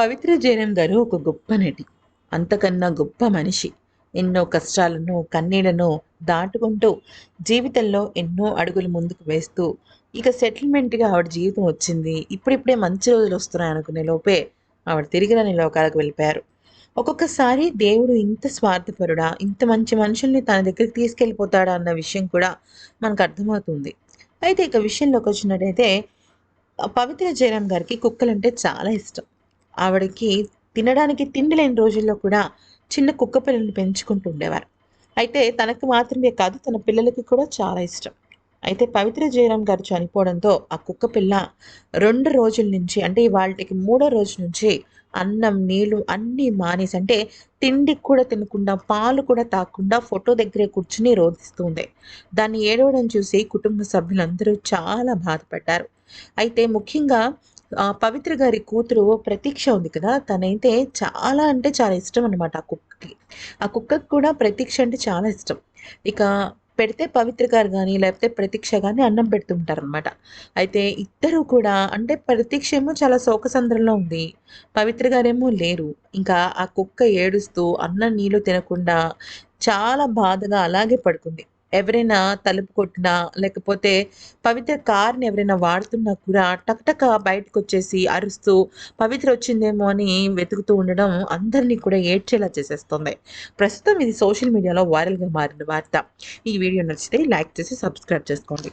పవిత్ర జైనం గారు ఒక గొప్ప నటి. అంతకన్నా గొప్ప మనిషి. ఎన్నో కష్టాలను కన్నీళ్ళను దాటుకుంటూ జీవితంలో ఎన్నో అడుగులు ముందుకు వేస్తూ ఇక సెటిల్మెంట్గా ఆవిడ జీవితం వచ్చింది. ఇప్పుడిప్పుడే మంచి రోజులు వస్తున్నాయి అనుకునే లోపే ఆవిడ తిరిగి రాని లోకాలకు వెళ్ళిపోయారు. ఒక్కొక్కసారి దేవుడు ఇంత స్వార్థపరుడా ఇంత మంచి మనుషుల్ని తన దగ్గరికి తీసుకెళ్ళిపోతాడా అన్న విషయం కూడా మనకు అర్థమవుతుంది. అయితే ఇక విషయంలోకి వచ్చినట్టయితే పవిత్ర జయరామ్ గారికి కుక్కలంటే చాలా ఇష్టం. ఆవిడకి తినడానికి తిండి లేని రోజుల్లో కూడా చిన్న కుక్క పిల్లల్ని పెంచుకుంటూ ఉండేవారు. అయితే తనకు మాత్రమే కాదు తన పిల్లలకి కూడా చాలా ఇష్టం. అయితే పవిత్ర జయరాం గారు చనిపోవడంతో ఆ కుక్క పిల్ల రెండు రోజుల నుంచి అంటే వాళ్ళకి మూడో రోజు నుంచి అన్నం నీళ్ళు అన్నీ మానేసి అంటే తిండి కూడా తినకుండా పాలు కూడా తాకుండా ఫోటో దగ్గరే కూర్చుని రోధిస్తుంది దాన్ని ఏడవడం చూసి కుటుంబ సభ్యులందరూ చాలా బాధపడ్డారు. అయితే ముఖ్యంగా పవిత్ర గారి కూతురు ప్రతీక్ష ఉంది కదా తనైతే చాలా అంటే చాలా ఇష్టం అనమాట ఆ కుక్కకి. ఆ కుక్కకి కూడా ప్రతీక్ష అంటే చాలా ఇష్టం. ఇక పెడితే పవిత్ర గారు కానీ లేకపోతే ప్రతీక్ష కానీ అన్నం పెడుతుంటారు అనమాట అయితే ఇద్దరు కూడా అంటే ప్రతీక్ష ఏమో చాలా శోకసంద్రంలో ఉంది పవిత్ర గారేమో లేరు. ఇంకా ఆ కుక్క ఏడుస్తూ అన్నం నీళ్ళు తినకుండా చాలా బాధగా అలాగే పడుకుంది. ఎవరైనా తలుపు కొట్టినా లేకపోతే పవిత్ర కార్ని ఎవరైనా వాడుతున్నా కూడా టక్టక బయటకు వచ్చేసి అరుస్తూ పవిత్ర వచ్చిందేమో అని వెతుకుతూ ఉండడం అందరినీ కూడా ఏడ్చేలా చేసేస్తుంది. ప్రస్తుతం ఇది సోషల్ మీడియాలో వైరల్గా మారిన వార్త. ఈ వీడియో నచ్చితే లైక్ చేసి సబ్స్క్రైబ్ చేసుకోండి.